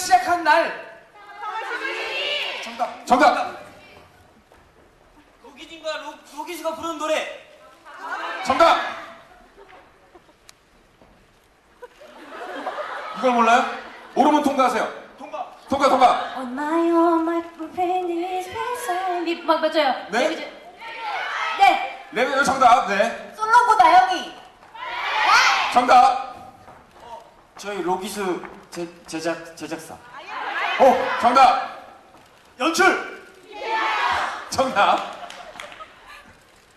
시작한 날. 정답. 정답. 로기진과 로, 로기즈가 부르는 노래. 정답. 이걸 몰라요? 모르면 통과하세요. 통과. 통과 통과. On my own, my friend is beside me. 맞, 맞아요. 네? 데뷔- 네. 레벨 정답. 네. 솔로고 나영이. 정답. 저희 로기즈 제, 제작 제작사. 오 정답. 연출. 정답.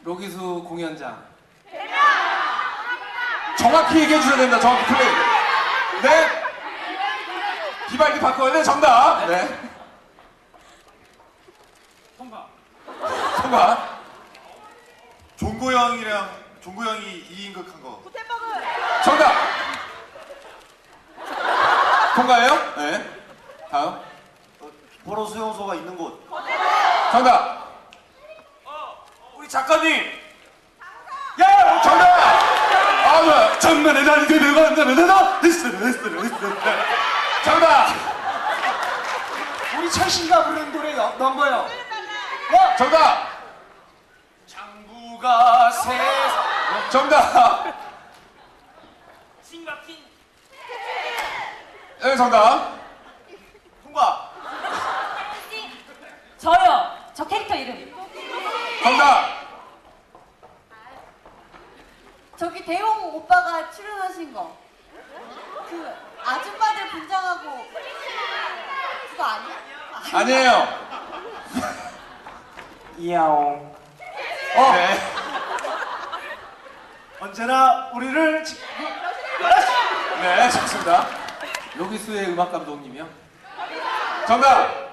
로기수 공연장. 정확히 얘기해 주셔야 된다. 정확히 플레이. 네. 비발디 바꿔야 돼. 정답. 네. 통과. 통과. 종고 형이랑 종고 형이 2인극 한 거. 정답. 통과예요? 네. 다음. 보로 수용소가 있는 곳. 정답. 우리 작가님. 야, 정답. 아, 좋아요. 장난의 날이 되면 안 되는 나. 정답. 우리 철신가 부르는 노래 너- 넘버요. 정답. 장부가 세상. 정답. 신박힌. 네, 정답. 통과. 저요. 저 캐릭터 이름. 정답. 저기 대용 오빠가 출연하신 거. 그 아줌마들 분장하고 그거 아니야? 아니에요. 이야옹. 어. 네. 언제나 우리를 지... 네, 좋습니다. 로기수의 음악 감독님이요. 정답.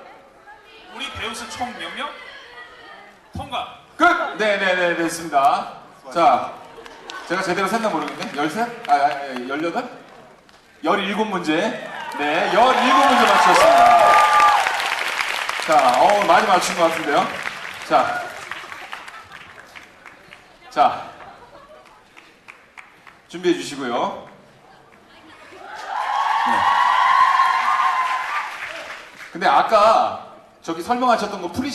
우리 배우스 총몇 명? 통과. 끝. 네, 네, 네, 됐습니다. 자, 제가 제대로 샜나 모르겠네. 열세? 아, 아, 아, 열여덟? 열일곱 문제. 네, 열일곱 문제 맞추셨습니다. 자, 어, 많이 맞춘 것 같은데요. 자, 자, 준비해 주시고요. 네. 근데 아까 저기 설명하셨던 거 프리